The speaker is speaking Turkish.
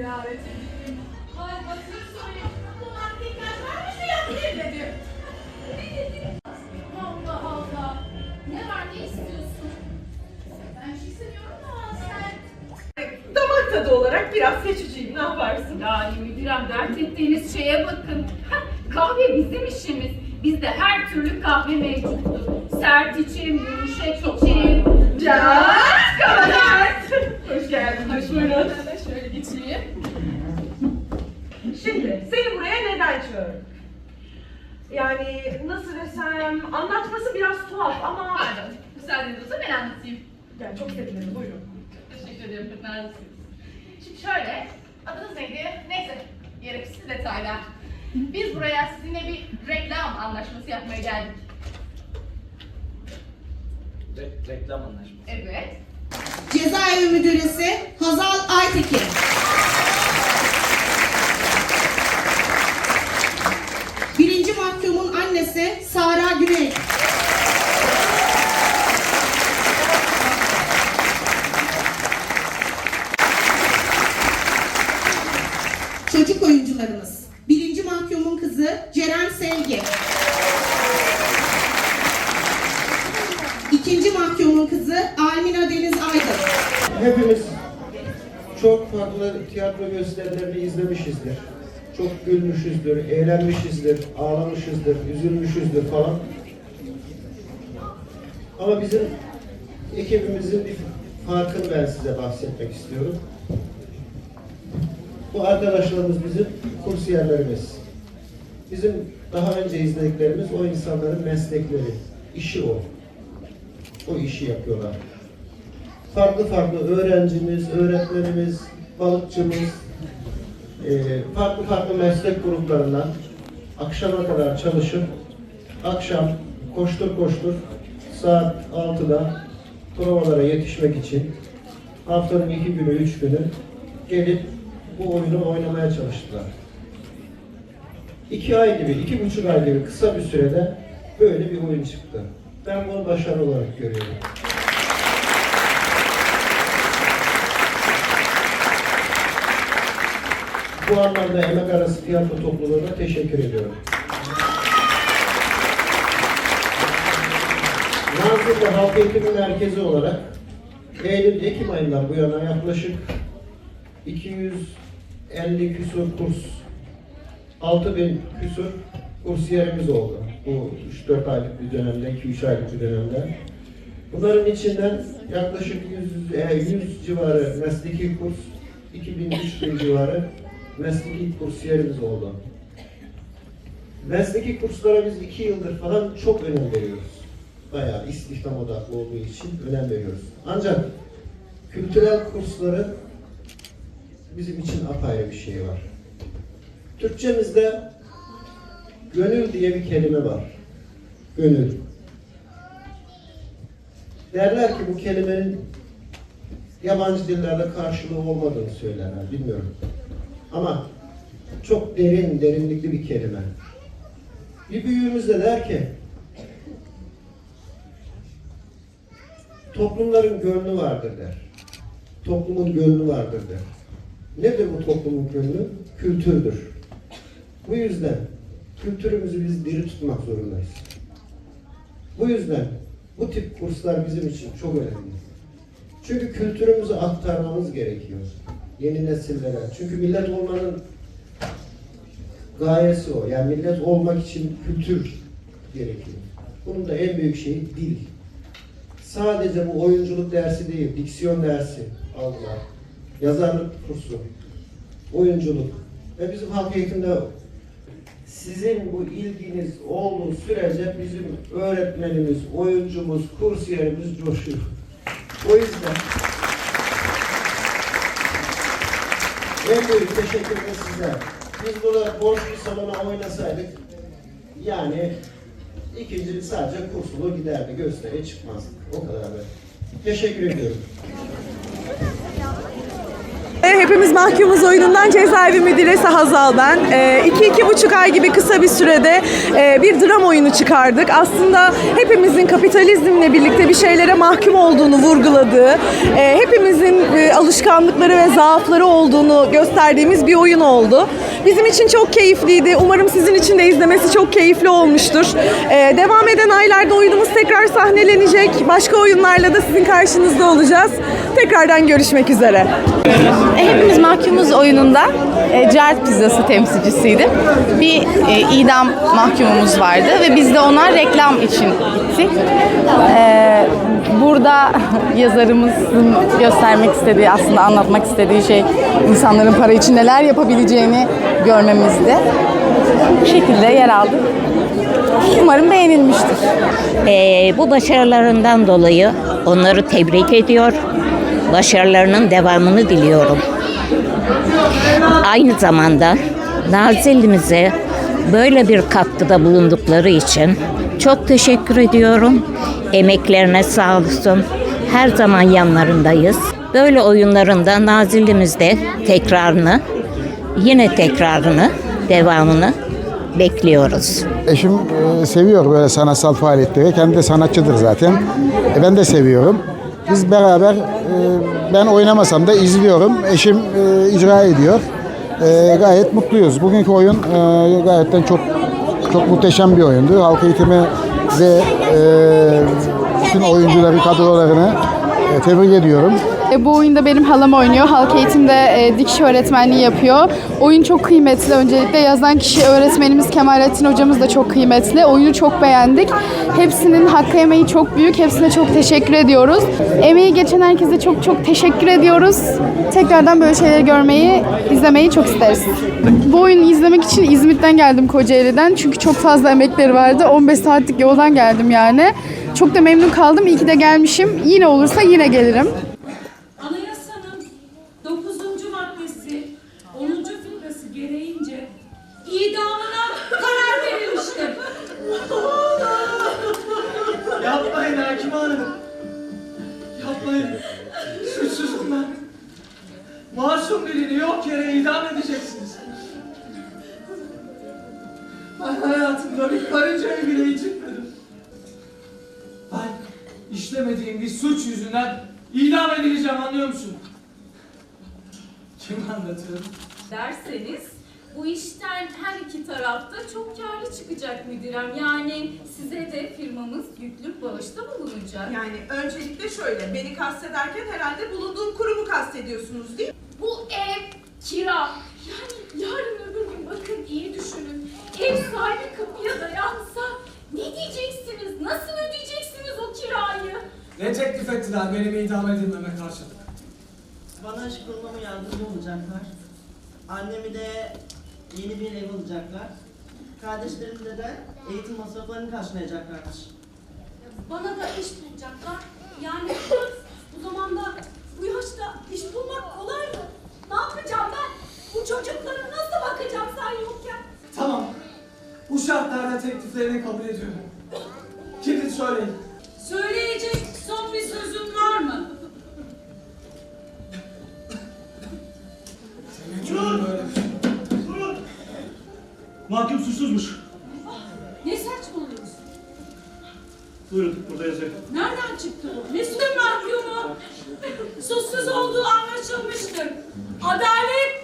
ziyarete gittim. Ay Batır soruyor. Romantik var mı ziyarete dedim. Ne dedin? Allah Allah. Ne var ne istiyorsun? Ben şey sanıyorum ama sen... Damak tadı olarak biraz seçiciyim. Ne yaparsın? Yani müdürem dert ettiğiniz şeye bakın. Kahve bizim işimiz. Bizde her türlü kahve mevcuttur. Sert içim, yumuşak içim. Caz, kahve. Hoş geldin. Hoş bulduk. Şimdi seni buraya neden çağırdım? Yani nasıl desem anlatması biraz tuhaf ama Pardon, müsaadeniz olursa ben anlatayım. yani çok sevinirim buyurun. Teşekkür ederim, naziksiniz. Şimdi şöyle, adınız neydi? Neyse, gereksiz detaylar. Biz buraya sizinle bir reklam anlaşması yapmaya geldik. Re- reklam anlaşması. Evet. Cezaevi Müdüresi Hazal Aytekin. Birinci mahkumun annesi Güney. Çocuk oyuncularımız. Birinci mahkumun kızı Ceren Sevgi. İkinci mahkumun kızı Almina Deniz Aydın. Hepimiz çok farklı tiyatro gösterilerini izlemişizdir. Çok gülmüşüzdür, eğlenmişizdir, ağlamışızdır, üzülmüşüzdür falan. Ama bizim ekibimizin bir farkını ben size bahsetmek istiyorum. Bu arkadaşlarımız bizim kursiyerlerimiz. Bizim daha önce izlediklerimiz o insanların meslekleri, işi o. O işi yapıyorlar farklı farklı öğrencimiz, öğretmenimiz, balıkçımız, farklı farklı meslek gruplarından akşama kadar çalışıp akşam koştur koştur saat 6'da provalara yetişmek için haftanın iki günü, üç günü gelip bu oyunu oynamaya çalıştılar. İki ay gibi, iki buçuk ay gibi kısa bir sürede böyle bir oyun çıktı. Ben bunu başarı olarak görüyorum. Bu anlamda Emek Arası Tiyatro Topluluğu'na teşekkür ediyorum. Nazilli Halk Eğitimi Merkezi olarak Eylül-Ekim ayından bu yana yaklaşık 250 küsur kurs, 6000 küsur kursiyerimiz oldu. Bu 3-4 aylık bir dönemde, 2-3 aylık bir dönemde. Bunların içinden yaklaşık 100, e, 100 civarı mesleki kurs, 2000-3000 civarı mesleki kursiyerimiz oldu. Mesleki kurslara biz iki yıldır falan çok önem veriyoruz. Bayağı istihdam odaklı olduğu için önem veriyoruz. Ancak kültürel kursları bizim için apayrı bir şey var. Türkçemizde gönül diye bir kelime var. Gönül. Derler ki bu kelimenin yabancı dillerde karşılığı olmadığını söylerler. Bilmiyorum. Ama çok derin, derinlikli bir kelime. Bir büyüğümüz de der ki toplumların gönlü vardır der. Toplumun gönlü vardır der. Nedir bu toplumun gönlü? Kültürdür. Bu yüzden kültürümüzü biz diri tutmak zorundayız. Bu yüzden bu tip kurslar bizim için çok önemli. Çünkü kültürümüzü aktarmamız gerekiyor yeni nesillere. Çünkü millet olmanın gayesi o. Yani millet olmak için kültür gerekiyor. Bunun da en büyük şeyi dil. Sadece bu oyunculuk dersi değil, diksiyon dersi aldılar. Yazarlık kursu, oyunculuk. Ve bizim halk eğitimde sizin bu ilginiz olduğu sürece bizim öğretmenimiz, oyuncumuz, kursiyerimiz coşuyor. O yüzden en büyük teşekkür de size. Biz burada boş bir salona oynasaydık yani ikinci sadece kursulu giderdi, gösteriye çıkmazdık. O kadar be. Teşekkür ediyorum. Hepimiz Mahkumuz oyunundan cezaevi müdüresi Hazal ben. E, iki, iki buçuk ay gibi kısa bir sürede e, bir dram oyunu çıkardık. Aslında hepimizin kapitalizmle birlikte bir şeylere mahkum olduğunu vurguladığı, e, hepimizin e, alışkanlıkları ve zaafları olduğunu gösterdiğimiz bir oyun oldu. Bizim için çok keyifliydi. Umarım sizin için de izlemesi çok keyifli olmuştur. Ee, devam eden aylarda oyunumuz tekrar sahnelenecek. Başka oyunlarla da sizin karşınızda olacağız. Tekrardan görüşmek üzere. Hepimiz Mahkumuz oyununda e, Cart Pizzası temsilcisiydim. Bir e, idam mahkumumuz vardı ve biz de ona reklam için gittik. E, burada yazarımızın göstermek istediği, aslında anlatmak istediği şey insanların para için neler yapabileceğini görmemizdi. Bu şekilde yer aldık. Umarım beğenilmiştir. Ee, bu başarılarından dolayı onları tebrik ediyor. Başarılarının devamını diliyorum. Aynı zamanda Nazilli'mize böyle bir katkıda bulundukları için çok teşekkür ediyorum. Emeklerine sağ olsun. Her zaman yanlarındayız. Böyle oyunlarında Nazilli'mizde tekrarını, yine tekrarını, devamını bekliyoruz. Eşim e, seviyor böyle sanatsal faaliyetleri. Kendi de sanatçıdır zaten. E, ben de seviyorum. Biz beraber, e, ben oynamasam da izliyorum. Eşim icra ediyor. Gayet mutluyuz. Bugünkü oyun gayetten çok çok muhteşem bir oyundu. Halk eğitimi ve e, bütün oyuncuları, kadrolarını e, tebrik ediyorum. E, Bu oyunda benim halam oynuyor. Halk eğitimde e, dikiş öğretmenliği yapıyor. Oyun çok kıymetli. Öncelikle yazan kişi öğretmenimiz Kemalettin hocamız da çok kıymetli. Oyunu çok beğendik. Hepsinin hakkı emeği çok büyük. Hepsine çok teşekkür ediyoruz. Emeği geçen herkese çok çok teşekkür ediyoruz. Tekrardan böyle şeyleri görmeyi, izlemeyi çok isteriz. Bu oyunu izlemek için İzmit'ten geldim Kocaeli'den. Çünkü çok fazla emekleri vardı. 15 saatlik yoldan geldim yani. Çok da memnun kaldım. İyi ki de gelmişim. Yine olursa yine gelirim. İdamına karar verilmiştir. Yapmayın Hakim Hanım. Yapmayın. Suçsuzum ben. Masum birini yok yere idam edeceksiniz. Ben hayatımda bir karıncayı bile incitmedim. Ben işlemediğim bir suç yüzünden idam edileceğim anlıyor musun? Kim anlatıyor? Derseniz bu işten her iki tarafta çok karlı çıkacak müdürem. Yani size de firmamız yüklü bağışta bulunacak. Yani öncelikle şöyle, beni kastederken herhalde bulunduğum kurumu kastediyorsunuz değil mi? Bu ev kira. Yani yarın öbür gün bakın iyi düşünün. Ev sahibi kapıya dayansa ne diyeceksiniz? Nasıl ödeyeceksiniz o kirayı? Ne teklif ettiler benim idam edilmeme karşılık? Bana aşık olmama yardımcı olacaklar. Annemi de yeni bir ev alacaklar. Kardeşlerimde de eğitim masraflarını karşılayacaklarmış. Bana da iş bulacaklar. Yani bu zamanda bu yaşta iş bulmak kolay mı? Ne yapacağım ben? Bu çocuklara nasıl bakacağım sen yokken? Tamam. Bu şartlarda tekliflerini kabul ediyorum. Şimdi söyleyin. Mahkum suçsuzmuş. Ne saçmalıyorsun? Buyurun burada yazıyor. Nereden çıktı bu? Mesut'un mahkumu suçsuz olduğu anlaşılmıştır. Adalet